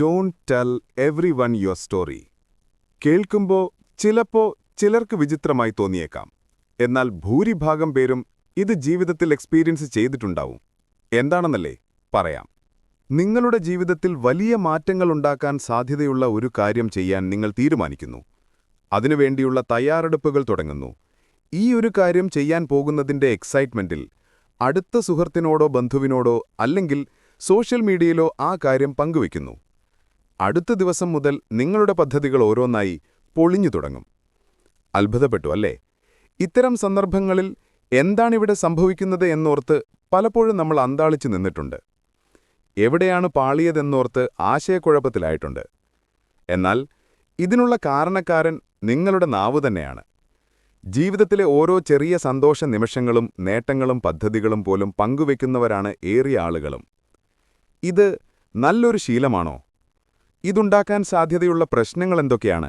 Don't tell everyone your story കേൾക്കുമ്പോൾ ചിലപ്പോൾ ചിലർക്ക് വിചിത്രമായി തോന്നിയേക്കാം. എന്നാൽ ഭൂരിഭാഗം പേരും ഇത് ജീവിതത്തിൽ എക്സ്പീരിയൻസ് ചെയ്തിട്ടുണ്ടാവും. എന്താണെന്നല്ലേ? പറയാം. നിങ്ങളുടെ ജീവിതത്തിൽ വലിയ മാറ്റങ്ങൾ ഉണ്ടാക്കാൻ സാധ്യതയുള്ള ഒരു കാര്യം ചെയ്യാൻ നിങ്ങൾ തീരുമാനിക്കുന്നു. അതിനുവേണ്ടിയുള്ള തയ്യാറെടുപ്പുകൾ തുടങ്ങുന്നു. ഈ ഒരു കാര്യം ചെയ്യാൻ പോകുന്നതിന്റെ എക്സൈറ്റ്മെന്റിൽ അടുത്ത സുഹൃത്തിനോടോ ബന്ധുവിനോടോ അല്ലെങ്കിൽ സോഷ്യൽ മീഡിയയിലോ ആ കാര്യം പങ്കുവയ്ക്കുന്നു. അടുത്ത ദിവസം മുതൽ നിങ്ങളുടെ പദ്ധതികൾ ഓരോന്നായി പൊളിഞ്ഞു തുടങ്ങും. അത്ഭുതപ്പെട്ടു അല്ലേ? ഇത്തരം സന്ദർഭങ്ങളിൽ എന്താണിവിടെ സംഭവിക്കുന്നത് എന്നോർത്ത് പലപ്പോഴും നമ്മൾ അന്താളിച്ചു നിന്നിട്ടുണ്ട്. എവിടെയാണ് പാളിയതെന്നോർത്ത് ആശയക്കുഴപ്പത്തിലായിട്ടുണ്ട്. എന്നാൽ ഇതിനുള്ള കാരണക്കാരൻ നിങ്ങളുടെ നാവ് തന്നെയാണ്. ജീവിതത്തിലെ ഓരോ ചെറിയ സന്തോഷ നിമിഷങ്ങളും നേട്ടങ്ങളും പദ്ധതികളും പോലും പങ്കുവെക്കുന്നവരാണ് ഏറിയ ആളുകളും. ഇത് നല്ലൊരു ശീലമാണോ? ഇതുണ്ടാക്കാൻ സാധ്യതയുള്ള പ്രശ്നങ്ങൾ എന്തൊക്കെയാണ്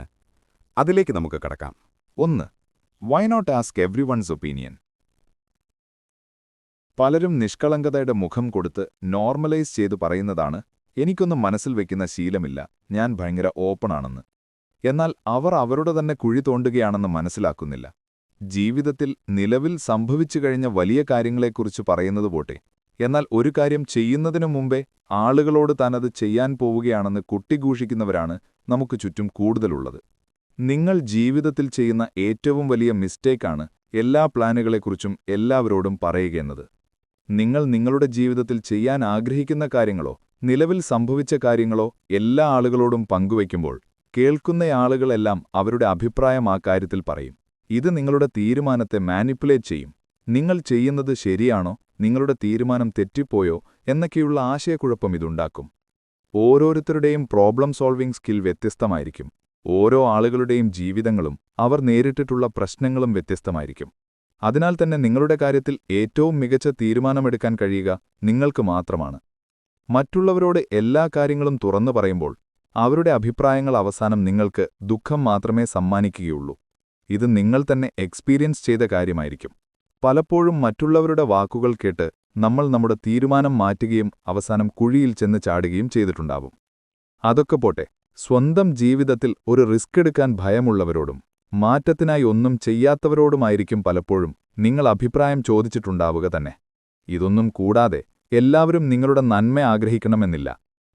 അതിലേക്ക് നമുക്ക് കടക്കാം. ഒന്ന് why not ask everyone's opinion പലരും നിഷ്കളങ്കതയുടെ മുഖം കൊടുത്ത് നോർമലൈസ് ചെയ്തു പറയുന്നതാണ് എനിക്കൊന്നും മനസ്സിൽ വെക്കുന്ന ശീലമില്ല ഞാൻ ഭയങ്കര ഓപ്പണാണെന്ന് എന്നാൽ അവർ അവരുടെ തന്നെ കുഴി തോണ്ടുകയാണെന്ന് മനസ്സിലാക്കുന്നില്ല. ജീവിതത്തിൽ നിലവിൽ സംഭവിച്ചു കഴിഞ്ഞ വലിയ കാര്യങ്ങളെക്കുറിച്ച് പറയുന്നത് പോട്ടെ. എന്നാൽ ഒരു കാര്യം ചെയ്യുന്നതിനു മുമ്പേ ആളുകളോട് താനത് ചെയ്യാൻ പോവുകയാണെന്ന് കുട്ടിഘൂഷിക്കുന്നവരാണ് നമുക്ക് ചുറ്റും കൂടുതലുള്ളത്. നിങ്ങൾ ജീവിതത്തിൽ ചെയ്യുന്ന ഏറ്റവും വലിയ മിസ്റ്റേക്കാണ് എല്ലാ പ്ലാനുകളെക്കുറിച്ചും എല്ലാവരോടും പറയുകയെന്നത് നിങ്ങൾ നിങ്ങളുടെ ജീവിതത്തിൽ ചെയ്യാൻ ആഗ്രഹിക്കുന്ന കാര്യങ്ങളോ നിലവിൽ സംഭവിച്ച കാര്യങ്ങളോ എല്ലാ ആളുകളോടും പങ്കുവയ്ക്കുമ്പോൾ കേൾക്കുന്നയാളുകളെല്ലാം അവരുടെ അഭിപ്രായം ആ കാര്യത്തിൽ പറയും. ഇത് നിങ്ങളുടെ തീരുമാനത്തെ മാനിപ്പുലേറ്റ് ചെയ്യും. നിങ്ങൾ ചെയ്യുന്നത് ശരിയാണോ? നിങ്ങളുടെ തീരുമാനം തെറ്റിപ്പോയോ? എന്നൊക്കെയുള്ള ആശയക്കുഴപ്പം ഇതുണ്ടാക്കും. ഓരോരുത്തരുടെയും പ്രോബ്ലം സോൾവിംഗ് സ്കിൽ വ്യത്യസ്തമായിരിക്കും. ഓരോ ആളുകളുടെയും ജീവിതങ്ങളും അവർ നേരിട്ടിട്ടുള്ള പ്രശ്നങ്ങളും വ്യത്യസ്തമായിരിക്കും. അതിനാൽ തന്നെ നിങ്ങളുടെ കാര്യത്തിൽ ഏറ്റവും മികച്ച തീരുമാനമെടുക്കാൻ കഴിയുക നിങ്ങൾക്ക് മാത്രമാണ്. മറ്റുള്ളവരോട് എല്ലാ കാര്യങ്ങളും തുറന്നു പറയുമ്പോൾ അവരുടെ അഭിപ്രായങ്ങൾ അവസാനം നിങ്ങൾക്ക് ദുഃഖം മാത്രമേ സമ്മാനിക്കുകയുള്ളൂ. ഇത് നിങ്ങൾ തന്നെ എക്സ്പീരിയൻസ് ചെയ്ത കാര്യമായിരിക്കും. പലപ്പോഴും മറ്റുള്ളവരുടെ വാക്കുകൾ കേട്ട് നമ്മൾ നമ്മുടെ തീരുമാനം മാറ്റുകയും അവസാനം കുഴിയിൽ ചെന്ന് ചാടുകയും ചെയ്തിട്ടുണ്ടാവും. അതൊക്കെ പോട്ടെ സ്വന്തം ജീവിതത്തിൽ ഒരു റിസ്ക് എടുക്കാൻ ഭയമുള്ളവരോടും മാറ്റത്തിനായി ഒന്നും ചെയ്യാത്തവരോടുമായിരിക്കും പലപ്പോഴും നിങ്ങൾ അഭിപ്രായം ചോദിച്ചിട്ടുണ്ടാവുക തന്നെ. ഇതൊന്നും കൂടാതെ എല്ലാവരും നിങ്ങളുടെ നന്മ ആഗ്രഹിക്കണമെന്നില്ല.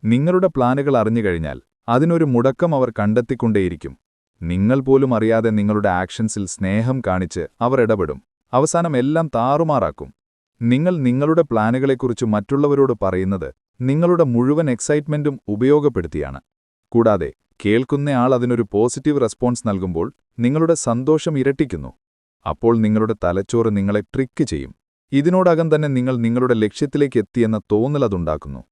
നിങ്ങളുടെ പ്ലാനുകൾ അറിഞ്ഞുകഴിഞ്ഞാൽ അതിനൊരു മുടക്കം അവർ കണ്ടെത്തിക്കൊണ്ടേയിരിക്കും. നിങ്ങൾ പോലും അറിയാതെ നിങ്ങളുടെ ആക്ഷൻസിൽ സ്നേഹം കാണിച്ച് അവർ ഇടപെടും. അവസാനം എല്ലാം താറുമാറാക്കും. നിങ്ങൾ നിങ്ങളുടെ പ്ലാനുകളെക്കുറിച്ച് മറ്റുള്ളവരോട് പറയുന്നത് നിങ്ങളുടെ മുഴുവൻ എക്സൈറ്റ്മെന്റും ഉപയോഗപ്പെടുത്തിയാണ്. കൂടാതെ കേൾക്കുന്നയാൾ അതിനൊരു പോസിറ്റീവ് റെസ്പോൺസ് നൽകുമ്പോൾ നിങ്ങളുടെ സന്തോഷം ഇരട്ടിക്കുന്നു. അപ്പോൾ നിങ്ങളുടെ തലച്ചോറ് നിങ്ങളെ ട്രിക്ക് ചെയ്യും. ഇതിനോടകം തന്നെ നിങ്ങൾ നിങ്ങളുടെ ലക്ഷ്യത്തിലേക്ക് എത്തിയെന്ന തോന്നലതുണ്ടാക്കുന്നു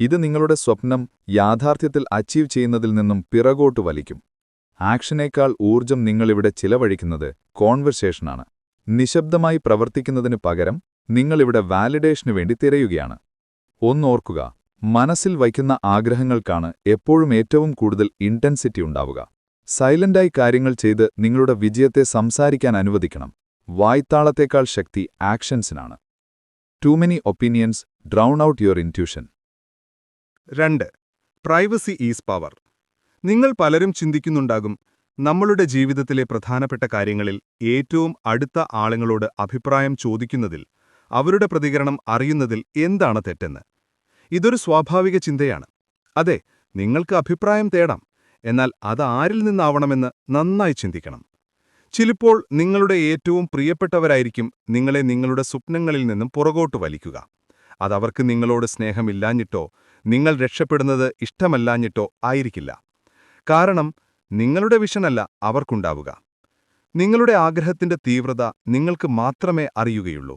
ഇത് നിങ്ങളുടെ സ്വപ്നം യാഥാർത്ഥ്യത്തിൽ അച്ചീവ് ചെയ്യുന്നതിൽ നിന്നും പിറകോട്ട് വലിക്കും. ആക്ഷനേക്കാൾ ഊർജം നിങ്ങളിവിടെ ചിലവഴിക്കുന്നത് കോൺവെർസേഷനാണ് നിശബ്ദമായി പ്രവർത്തിക്കുന്നതിനു പകരം നിങ്ങളിവിടെ വാലിഡേഷനു വേണ്ടി തിരയുകയാണ്. ഒന്നോർക്കുക മനസ്സിൽ വയ്ക്കുന്ന ആഗ്രഹങ്ങൾക്കാണ് എപ്പോഴും ഏറ്റവും കൂടുതൽ ഇന്റൻസിറ്റി ഉണ്ടാവുക. സൈലന്റായി കാര്യങ്ങൾ ചെയ്ത് നിങ്ങളുടെ വിജയത്തെ സംസാരിക്കാൻ അനുവദിക്കണം. വായ്ത്താളത്തേക്കാൾ ശക്തി ആക്ഷൻസിനാണ് too many opinions drown out your intuition രണ്ട് പ്രൈവസി ഈസ് പവർ നിങ്ങൾ പലരും ചിന്തിക്കുന്നുണ്ടാകും നമ്മളുടെ ജീവിതത്തിലെ പ്രധാനപ്പെട്ട കാര്യങ്ങളിൽ ഏറ്റവും അടുത്ത ആളുകളോട് അഭിപ്രായം ചോദിക്കുന്നതിൽ അവരുടെ പ്രതികരണം അറിയുന്നതിൽ എന്താണ് തെറ്റെന്ന്. ഇതൊരു സ്വാഭാവിക ചിന്തയാണ്. അതെ നിങ്ങൾക്ക് അഭിപ്രായം തേടാം. എന്നാൽ അത് ആരിൽ നിന്നാവണമെന്ന് നന്നായി ചിന്തിക്കണം. ചിലപ്പോൾ നിങ്ങളുടെ ഏറ്റവും പ്രിയപ്പെട്ടവരായിരിക്കും നിങ്ങളെ നിങ്ങളുടെ സ്വപ്നങ്ങളിൽ നിന്നും പുറകോട്ട് വലിക്കുക. അതവർക്ക് നിങ്ങളോട് സ്നേഹമില്ലാഞ്ഞിട്ടോ നിങ്ങൾ രക്ഷപ്പെടുന്നത് ഇഷ്ടമല്ലാഞ്ഞിട്ടോ ആയിരിക്കില്ല. കാരണം നിങ്ങളുടെ വിഷനല്ല അവർക്കുണ്ടാവുക. നിങ്ങളുടെ ആഗ്രഹത്തിന്റെ തീവ്രത നിങ്ങൾക്ക് മാത്രമേ അറിയുകയുള്ളൂ.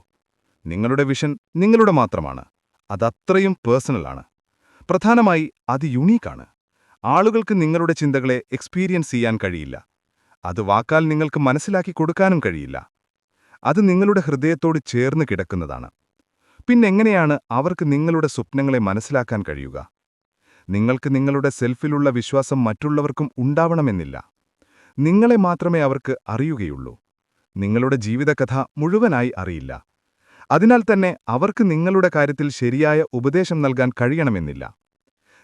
നിങ്ങളുടെ വിഷൻ നിങ്ങളുടെ മാത്രമാണ്. അതത്രയും പേഴ്സണലാണ് പ്രധാനമായി അത് യുണീക്കാണ് ആളുകൾക്ക് നിങ്ങളുടെ ചിന്തകളെ എക്സ്പീരിയൻസ് ചെയ്യാൻ കഴിയില്ല. അത് വാക്കാൽ നിങ്ങൾക്ക് മനസ്സിലാക്കി കൊടുക്കാനും കഴിയില്ല. അത് നിങ്ങളുടെ ഹൃദയത്തോട് ചേർന്ന് കിടക്കുന്നതാണ്. പിന്നെങ്ങനെയാണ് അവർക്ക് നിങ്ങളുടെ സ്വപ്നങ്ങളെ മനസ്സിലാക്കാൻ കഴിയുക? നിങ്ങൾക്ക് നിങ്ങളുടെ സെൽഫിലുള്ള വിശ്വാസം മറ്റുള്ളവർക്കും ഉണ്ടാവണമെന്നില്ല. നിങ്ങളെ മാത്രമേ അവർക്ക് അറിയുകയുള്ളൂ. നിങ്ങളുടെ ജീവിതകഥ മുഴുവനായി അറിയില്ല. അതിനാൽ തന്നെ അവർക്ക് നിങ്ങളുടെ കാര്യത്തിൽ ശരിയായ ഉപദേശം നൽകാൻ കഴിയണമെന്നില്ല.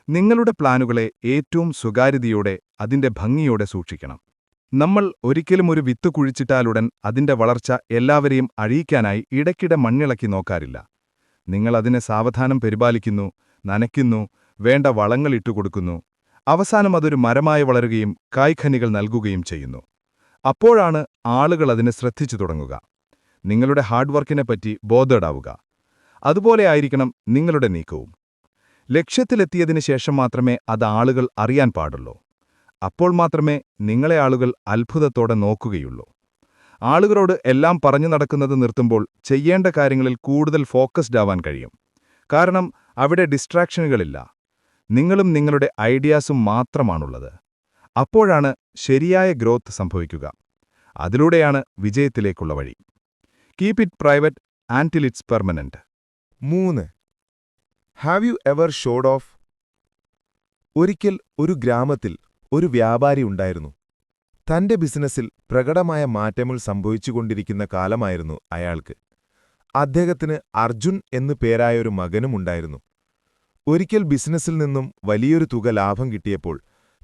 നിങ്ങളുടെ പ്ലാനുകളെ ഏറ്റവും സ്വകാര്യതയോടെ അതിന്റെ ഭംഗിയോടെ സൂക്ഷിക്കണം. നമ്മൾ ഒരിക്കലും ഒരു വിത്ത് കുഴിച്ചിട്ടാലുടൻ അതിന്റെ വളർച്ച എല്ലാവരെയും അഴിയിക്കാനായി ഇടയ്ക്കിടെ മണ്ണിളക്കി നോക്കാറില്ല. നിങ്ങൾ അതിനെ സാവധാനം പരിപാലിക്കുന്നു നനയ്ക്കുന്നു വേണ്ട വളങ്ങൾ ഇട്ടുകൊടുക്കുന്നു അവസാനം അതൊരു മരമായി വളരുകയും കായ്ഖനികൾ നൽകുകയും ചെയ്യുന്നു. അപ്പോഴാണ് ആളുകൾ അതിനെ ശ്രദ്ധിച്ചു തുടങ്ങുക. നിങ്ങളുടെ ഹാർഡ് വർക്കിനെപ്പറ്റി ബോധേഡാവുക അതുപോലെ ആയിരിക്കണം നിങ്ങളുടെ നീക്കവും. ലക്ഷ്യത്തിലെത്തിയതിനു ശേഷം മാത്രമേ അത് ആളുകൾ അറിയാൻ പാടുള്ളൂ. അപ്പോൾ മാത്രമേ നിങ്ങളെ ആളുകൾ അത്ഭുതത്തോടെ നോക്കുകയുള്ളൂ. ആളുകളോട് എല്ലാം പറഞ്ഞു നടക്കുന്നത് നിർത്തുമ്പോൾ ചെയ്യേണ്ട കാര്യങ്ങളിൽ കൂടുതൽ ഫോക്കസ്ഡ് ആവാൻ കഴിയും. കാരണം അവിടെ ഡിസ്ട്രാക്ഷനുകളില്ല. നിങ്ങളും നിങ്ങളുടെ ഐഡിയാസും മാത്രമാണുള്ളത്. അപ്പോഴാണ് ശരിയായ ഗ്രോത്ത് സംഭവിക്കുക. അതിലൂടെയാണ് വിജയത്തിലേക്കുള്ള വഴി. Keep it private until it's permanent മൂന്ന്. Have you ever showed off ഒരിക്കൽ ഒരു ഗ്രാമത്തിൽ ഒരു വ്യാപാരി ഉണ്ടായിരുന്നു. തന്റെ ബിസിനസ്സിൽ പ്രകടമായ മാറ്റങ്ങൾ സംഭവിച്ചുകൊണ്ടിരിക്കുന്ന കാലമായിരുന്നു അയാൾക്ക്. അദ്ദേഹത്തിന് അർജുൻ എന്നു പേരായൊരു മകനുമുണ്ടായിരുന്നു ഒരിക്കൽ ബിസിനസ്സിൽ നിന്നും വലിയൊരു തുക ലാഭം കിട്ടിയപ്പോൾ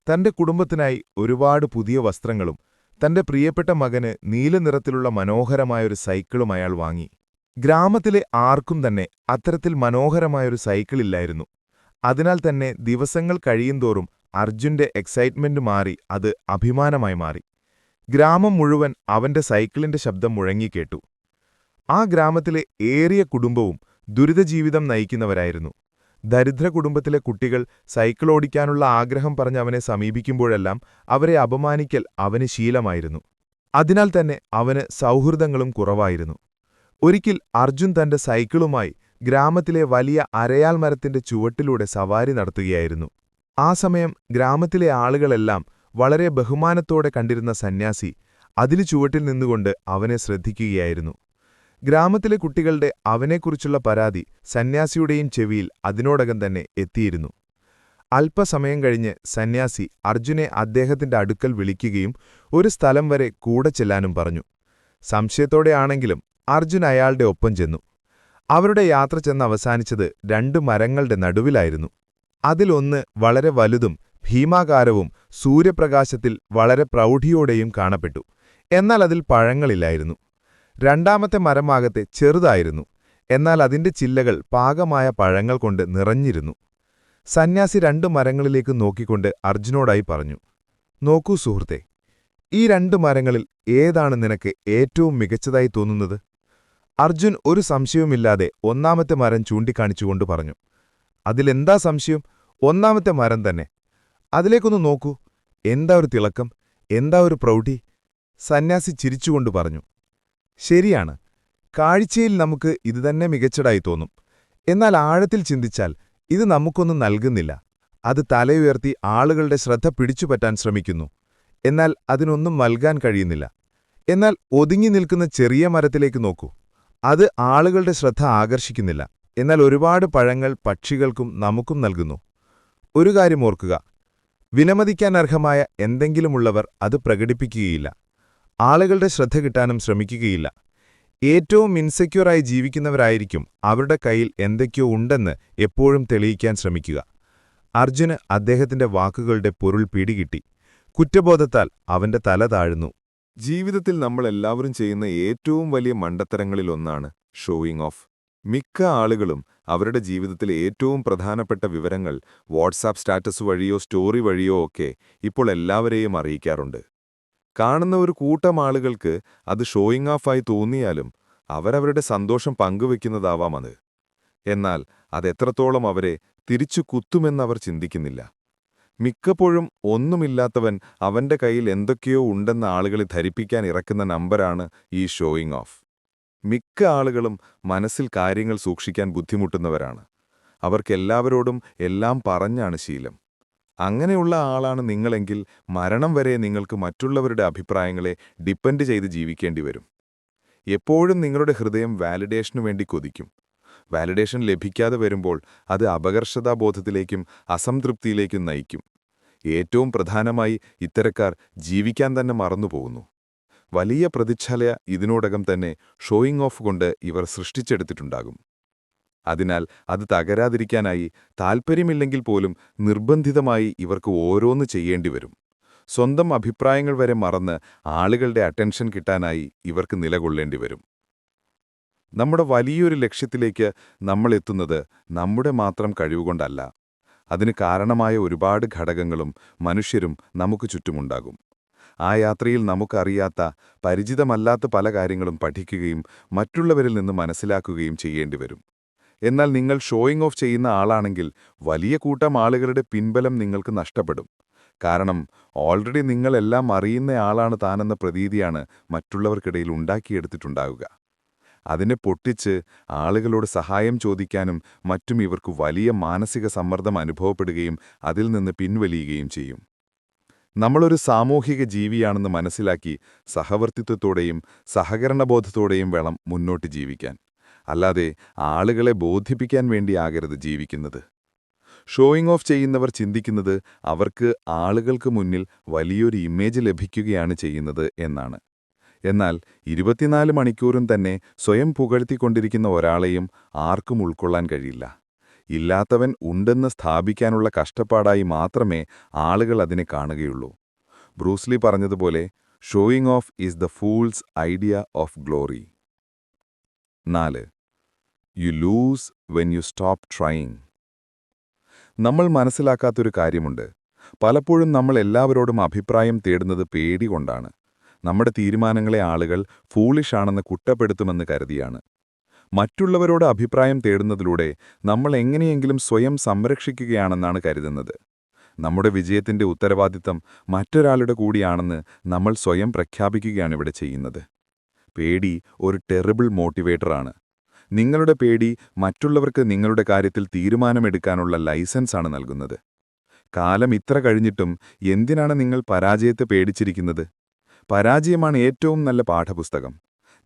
തന്റെ കുടുംബത്തിനായി ഒരുപാട് പുതിയ വസ്ത്രങ്ങളും തന്റെ പ്രിയപ്പെട്ട മകന് നീലനിറത്തിലുള്ള മനോഹരമായൊരു സൈക്കിളും അയാൾ വാങ്ങി. ഗ്രാമത്തിലെ ആർക്കും തന്നെ അത്തരത്തിൽ മനോഹരമായൊരു സൈക്കിളില്ലായിരുന്നു അതിനാൽ തന്നെ ദിവസങ്ങൾ കഴിയുന്തോറും അർജുന്റെ എക്സൈറ്റ്മെന്റ് മാറി അത് അഭിമാനമായി മാറി. ഗ്രാമം മുഴുവൻ അവന്റെ സൈക്കിളിന്റെ ശബ്ദം മുഴങ്ങിക്കേട്ടു. ആ ഗ്രാമത്തിലെ ഏറിയ കുടുംബവും ദുരിതജീവിതം നയിക്കുന്നവരായിരുന്നു. ദരിദ്ര കുടുംബത്തിലെ കുട്ടികൾ സൈക്കിൾ ഓടിക്കാനുള്ള ആഗ്രഹം പറഞ്ഞ് അവനെ സമീപിക്കുമ്പോഴെല്ലാം അവരെ അപമാനിക്കൽ അവന് ശീലമായിരുന്നു. അതിനാൽ തന്നെ അവന് സൗഹൃദങ്ങളും കുറവായിരുന്നു. ഒരിക്കൽ അർജുൻ തന്റെ സൈക്കിളുമായി ഗ്രാമത്തിലെ വലിയ അരയാൽ മരത്തിന്റെ ചുവട്ടിലൂടെ സവാരി നടത്തുകയായിരുന്നു. ആ സമയം ഗ്രാമത്തിലെ ആളുകളെല്ലാം വളരെ ബഹുമാനത്തോടെ കണ്ടിരുന്ന സന്യാസി അതിലു ചുവട്ടിൽ നിന്നുകൊണ്ട് അവനെ ശ്രദ്ധിക്കുകയായിരുന്നു. ഗ്രാമത്തിലെ കുട്ടികളുടെ അവനെക്കുറിച്ചുള്ള പരാതി സന്യാസിയുടെയും ചെവിയിൽ അതിനോടകം തന്നെ എത്തിയിരുന്നു. അല്പസമയം കഴിഞ്ഞ് സന്യാസി അർജുനെ അദ്ദേഹത്തിന്റെ അടുക്കൽ വിളിക്കുകയും ഒരു സ്ഥലം വരെ കൂടെ ചെല്ലാനും പറഞ്ഞു. സംശയത്തോടെയാണെങ്കിലും അർജുൻ അയാളുടെ ഒപ്പം ചെന്നു. അവരുടെ യാത്ര ചെന്ന് അവസാനിച്ചത് രണ്ടു മരങ്ങളുടെ നടുവിലായിരുന്നു. അതിലൊന്ന് വളരെ വലുതും ഭീമാകാരവും സൂര്യപ്രകാശത്തിൽ വളരെ പ്രൗഢിയോടെയും കാണപ്പെട്ടു. എന്നാൽ അതിൽ പഴങ്ങളില്ലായിരുന്നു. രണ്ടാമത്തെ മരമാകത്തെ ചെറുതായിരുന്നു. എന്നാൽ അതിന്റെ ചില്ലകൾ പാകമായ പഴങ്ങൾ കൊണ്ട് നിറഞ്ഞിരുന്നു. സന്യാസി രണ്ടു മരങ്ങളിലേക്ക് നോക്കിക്കൊണ്ട് അർജുനോടായി പറഞ്ഞു നോക്കൂ സുഹൃത്തെ ഈ രണ്ടു മരങ്ങളിൽ ഏതാണ് നിനക്ക് ഏറ്റവും മികച്ചതായി തോന്നുന്നത്? അർജുൻ ഒരു സംശയവുമില്ലാതെ ഒന്നാമത്തെ മരം ചൂണ്ടിക്കാണിച്ചുകൊണ്ട് പറഞ്ഞു അതിലെന്താ സംശയം? ഒന്നാമത്തെ മരം തന്നെ. അതിലേക്കൊന്ന് നോക്കൂ. എന്താ ഒരു തിളക്കം? എന്താ ഒരു പ്രൗഢി? സന്യാസി ചിരിച്ചുകൊണ്ട് പറഞ്ഞു ശരിയാണ്. കാഴ്ചയിൽ നമുക്ക് ഇതുതന്നെ മികച്ചതായി തോന്നും. എന്നാൽ ആഴത്തിൽ ചിന്തിച്ചാൽ ഇത് നമുക്കൊന്നും നൽകുന്നില്ല. അത് തലയുയർത്തി ആളുകളുടെ ശ്രദ്ധ പിടിച്ചുപറ്റാൻ ശ്രമിക്കുന്നു. എന്നാൽ അതിനൊന്നും നൽകാൻ കഴിയുന്നില്ല. എന്നാൽ ഒതുങ്ങി നിൽക്കുന്ന ചെറിയ മരത്തിലേക്ക് നോക്കൂ. അത് ആളുകളുടെ ശ്രദ്ധ ആകർഷിക്കുന്നില്ല. എന്നാൽ ഒരുപാട് പഴങ്ങൾ പക്ഷികൾക്കും നമുക്കും നൽകുന്നു. ഒരു കാര്യം ഓർക്കുക. വിലമതിക്കാൻ അർഹമായ എന്തെങ്കിലുമുള്ളവർ അത് പ്രകടിപ്പിക്കുകയില്ല. ആളുകളുടെ ശ്രദ്ധ കിട്ടാനും ശ്രമിക്കുകയില്ല. ഏറ്റവും ഇൻസെക്യൂറായി ജീവിക്കുന്നവരായിരിക്കും അവരുടെ കയ്യിൽ എന്തൊക്കെയോ ഉണ്ടെന്ന് എപ്പോഴും തെളിയിക്കാൻ ശ്രമിക്കുക. അർജുന് അദ്ദേഹത്തിന്റെ വാക്കുകളുടെ പൊരുൾ പിടികിട്ടി. കുറ്റബോധത്താൽ അവന്റെ തല താഴ്ന്നു. ജീവിതത്തിൽ നമ്മളെല്ലാവരും ചെയ്യുന്ന ഏറ്റവും വലിയ മണ്ടത്തരങ്ങളിലൊന്നാണ് ഷോയിങ് ഓഫ് മിക്ക ആളുകളും അവരുടെ ജീവിതത്തിലെ ഏറ്റവും പ്രധാനപ്പെട്ട വിവരങ്ങൾ വാട്സാപ്പ് സ്റ്റാറ്റസ് വഴിയോ സ്റ്റോറി വഴിയോ ഒക്കെ ഇപ്പോൾ എല്ലാവരെയും അറിയിക്കാറുണ്ട്. കാണുന്ന ഒരു കൂട്ടം ആളുകൾക്ക് അത് ഷോയിങ് ഓഫായി തോന്നിയാലും അവരവരുടെ സന്തോഷം പങ്കുവെക്കുന്നതാവാം അത്. എന്നാൽ അതെത്രത്തോളം അവരെ തിരിച്ചു കുത്തുമെന്നവർ ചിന്തിക്കുന്നില്ല. മിക്കപ്പോഴും ഒന്നുമില്ലാത്തവൻ അവന്റെ കയ്യിൽ എന്തൊക്കെയോ ഉണ്ടെന്ന ആളുകളെ ധരിപ്പിക്കാൻ ഇറക്കുന്ന നമ്പരാണ് ഈ ഷോയിങ് ഓഫ് മിക്ക ആളുകളും മനസ്സിൽ കാര്യങ്ങൾ സൂക്ഷിക്കാൻ ബുദ്ധിമുട്ടുന്നവരാണ്. അവർക്കെല്ലാവരോടും എല്ലാം പറഞ്ഞാണ് ശീലം. അങ്ങനെയുള്ള ആളാണ് നിങ്ങളെങ്കിൽ മരണം വരെ നിങ്ങൾക്ക് മറ്റുള്ളവരുടെ അഭിപ്രായങ്ങളെ ഡിപ്പെൻഡ് ചെയ്ത് ജീവിക്കേണ്ടി വരും. എപ്പോഴും നിങ്ങളുടെ ഹൃദയം വാലിഡേഷനു വേണ്ടി കൊതിക്കും. വാലിഡേഷൻ ലഭിക്കാതെ വരുമ്പോൾ അത് അപകർഷതാബോധത്തിലേക്കും അസംതൃപ്തിയിലേക്കും നയിക്കും. ഏറ്റവും പ്രധാനമായി ഇത്തരക്കാർ ജീവിക്കാൻ തന്നെ മറന്നുപോകുന്നു. വലിയ പ്രതിച്ഛലയ ഇതിനോടകം തന്നെ ഷോയിങ് ഓഫ് കൊണ്ട് ഇവർ സൃഷ്ടിച്ചെടുത്തിട്ടുണ്ടാകും. അതിനാൽ അത് തകരാതിരിക്കാനായി താൽപ്പര്യമില്ലെങ്കിൽ പോലും നിർബന്ധിതമായി ഇവർക്ക് ഓരോന്ന് ചെയ്യേണ്ടി വരും സ്വന്തം അഭിപ്രായങ്ങൾ വരെ മറന്ന് ആളുകളുടെ അറ്റൻഷൻ കിട്ടാനായി ഇവർക്ക് നിലകൊള്ളേണ്ടി വരും നമ്മുടെ വലിയൊരു ലക്ഷ്യത്തിലേക്ക് നമ്മൾ എത്തുന്നത് നമ്മുടെ മാത്രം കഴിവുകൊണ്ടല്ല. അതിന് കാരണമായ ഒരുപാട് ഘടകങ്ങളും മനുഷ്യരും നമുക്ക് ചുറ്റുമുണ്ടാകും. ആ യാത്രയിൽ നമുക്കറിയാത്ത പരിചിതമല്ലാത്ത പല കാര്യങ്ങളും പഠിക്കുകയും മറ്റുള്ളവരിൽ നിന്ന് മനസ്സിലാക്കുകയും ചെയ്യേണ്ടി വരും എന്നാൽ നിങ്ങൾ ഷോയിങ് ഓഫ് ചെയ്യുന്ന ആളാണെങ്കിൽ വലിയ കൂട്ടം ആളുകളുടെ പിൻബലം നിങ്ങൾക്ക് നഷ്ടപ്പെടും. കാരണം ഓൾറെഡി നിങ്ങളെല്ലാം അറിയുന്ന ആളാണ് താനെന്ന പ്രതീതിയാണ് മറ്റുള്ളവർക്കിടയിൽ ഉണ്ടാക്കിയെടുത്തിട്ടുണ്ടാവുക. അതിനെ പൊട്ടിച്ച് ആളുകളോട് സഹായം ചോദിക്കാനും മറ്റും ഇവർക്ക് വലിയ മാനസിക സമ്മർദ്ദം അനുഭവപ്പെടുകയും അതിൽ നിന്ന് പിൻവലിയുകയും ചെയ്യും. നമ്മളൊരു സാമൂഹിക ജീവിയാണെന്ന് മനസ്സിലാക്കി സഹവർത്തിത്വത്തോടെയും സഹകരണബോധത്തോടെയും വേണം മുന്നോട്ട് ജീവിക്കാൻ. അല്ലാതെ ആളുകളെ ബോധിപ്പിക്കാൻ വേണ്ടിയാകരുത് ജീവിക്കുന്നത്. ഷോയിങ് ഓഫ് ചെയ്യുന്നവർ ചിന്തിക്കുന്നത് അവർക്ക് ആളുകൾക്ക് മുന്നിൽ വലിയൊരു ഇമേജ് ലഭിക്കുകയാണ് ചെയ്യുന്നത് എന്നാണ്. എന്നാൽ ഇരുപത്തിനാല് മണിക്കൂറും തന്നെ സ്വയം പുകഴ്ത്തിക്കൊണ്ടിരിക്കുന്ന ഒരാളെയും ആർക്കും ഉൾക്കൊള്ളാൻ കഴിയില്ല. ഇല്ലാത്തവൻ ഉണ്ടെന്ന് സ്ഥാപിക്കാനുള്ള കഷ്ടപ്പാടായി മാത്രമേ ആളുകൾ അതിനെ കാണുകയുള്ളൂ. ബ്രൂസ്ലി പറഞ്ഞതുപോലെ showing off is the fool's idea of glory നാല് you lose when you stop trying നമ്മൾ മനസ്സിലാക്കാത്തൊരു കാര്യമുണ്ട്. പലപ്പോഴും നമ്മൾ എല്ലാവരോടും അഭിപ്രായം തേടുന്നത് പേടി കൊണ്ടാണ്. നമ്മുടെ തീരുമാനങ്ങളെ ആളുകൾ ഫൂളിഷാണെന്ന് കുറ്റപ്പെടുത്തുമെന്ന് കരുതിയാണ്. മറ്റുള്ളവരോട് അഭിപ്രായം തേടുന്നതിലൂടെ നമ്മൾ എങ്ങനെയെങ്കിലും സ്വയം സംരക്ഷിക്കുകയാണെന്നാണ് കരുതുന്നത്. നമ്മുടെ വിജയത്തിന്റെ ഉത്തരവാദിത്തം മറ്റൊരാളുടെ കൂടിയാണെന്ന് നമ്മൾ സ്വയം പ്രഖ്യാപിക്കുകയാണ് ഇവിടെ ചെയ്യുന്നത്. പേടി ഒരു ടെറിബിൾ മോട്ടിവേറ്ററാണ് നിങ്ങളുടെ പേടി മറ്റുള്ളവർക്ക് നിങ്ങളുടെ കാര്യത്തിൽ തീരുമാനമെടുക്കാനുള്ള ലൈസൻസാണ് നൽകുന്നത്. കാലം ഇത്ര കഴിഞ്ഞിട്ടും എന്തിനാണ് നിങ്ങൾ പരാജയത്തെ പേടിച്ചിരിക്കുന്നത്? പരാജയമാണ് ഏറ്റവും നല്ല പാഠപുസ്തകം.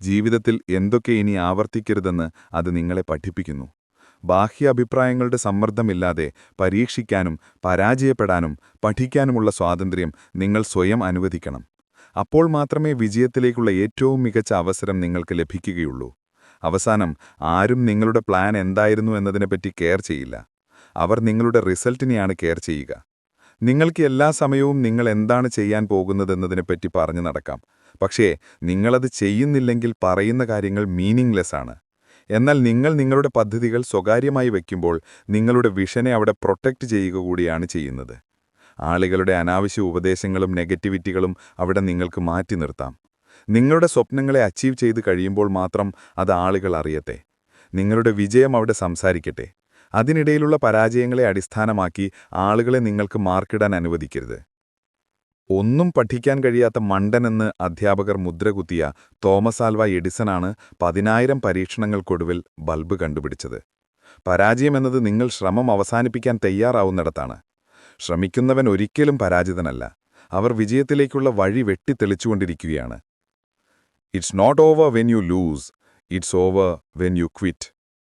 ജീവിതത്തിൽ എന്തൊക്കെ ഇനി ആവർത്തിക്കരുതെന്ന് അത് നിങ്ങളെ പഠിപ്പിക്കുന്നു. ബാഹ്യ അഭിപ്രായങ്ങളുടെ സമ്മർദ്ദമില്ലാതെ പരീക്ഷിക്കാനും പരാജയപ്പെടാനും പഠിക്കാനുമുള്ള സ്വാതന്ത്ര്യം നിങ്ങൾ സ്വയം അനുവദിക്കണം. അപ്പോൾ മാത്രമേ വിജയത്തിലേക്കുള്ള ഏറ്റവും മികച്ച അവസരം നിങ്ങൾക്ക് ലഭിക്കുകയുള്ളൂ. അവസാനം ആരും നിങ്ങളുടെ പ്ലാൻ എന്തായിരുന്നു എന്നതിനെപ്പറ്റി കെയർ ചെയ്യില്ല. അവർ നിങ്ങളുടെ റിസൾട്ടിനെയാണ് കെയർ ചെയ്യുക. നിങ്ങൾക്ക് എല്ലാ സമയവും നിങ്ങൾ എന്താണ് ചെയ്യാൻ പോകുന്നതെന്നതിനെപ്പറ്റി പറഞ്ഞു നടക്കാം. പക്ഷേ നിങ്ങളത് ചെയ്യുന്നില്ലെങ്കിൽ പറയുന്ന കാര്യങ്ങൾ മീനിങ്ലെസ് ആണ്. എന്നാൽ നിങ്ങൾ നിങ്ങളുടെ പദ്ധതികൾ സ്വകാര്യമായി വയ്ക്കുമ്പോൾ നിങ്ങളുടെ വിഷനെ അവിടെ പ്രൊട്ടക്റ്റ് ചെയ്യുക കൂടിയാണ് ചെയ്യുന്നത്. ആളുകളുടെ അനാവശ്യ ഉപദേശങ്ങളും നെഗറ്റിവിറ്റികളും അവിടെ നിങ്ങൾക്ക് മാറ്റി നിർത്താം. നിങ്ങളുടെ സ്വപ്നങ്ങളെ അച്ചീവ് ചെയ്ത് കഴിയുമ്പോൾ മാത്രം അത് ആളുകൾ അറിയട്ടെ. നിങ്ങളുടെ വിജയം അവിടെ സംസാരിക്കട്ടെ. അതിനിടയിലുള്ള പരാജയങ്ങളെ അടിസ്ഥാനമാക്കി ആളുകളെ നിങ്ങൾക്ക് മാർക്കിടാൻ അനുവദിക്കരുത്. ഒന്നും പഠിക്കാൻ കഴിയാത്ത മണ്ടനെന്ന് അധ്യാപകർ മുദ്രകുത്തിയ തോമസ് ആൽവ എഡിസനാണ് പതിനായിരം പരീക്ഷണങ്ങൾക്കൊടുവിൽ ബൾബ് കണ്ടുപിടിച്ചത്. പരാജയമെന്നത് നിങ്ങൾ ശ്രമം അവസാനിപ്പിക്കാൻ തയ്യാറാവുന്നിടത്താണ്. ശ്രമിക്കുന്നവൻ ഒരിക്കലും പരാജിതനല്ല. അവർ വിജയത്തിലേക്കുള്ള വഴി വെട്ടിത്തെളിച്ചുകൊണ്ടിരിക്കുകയാണ്. It's not over when you lose. It's over when you quit.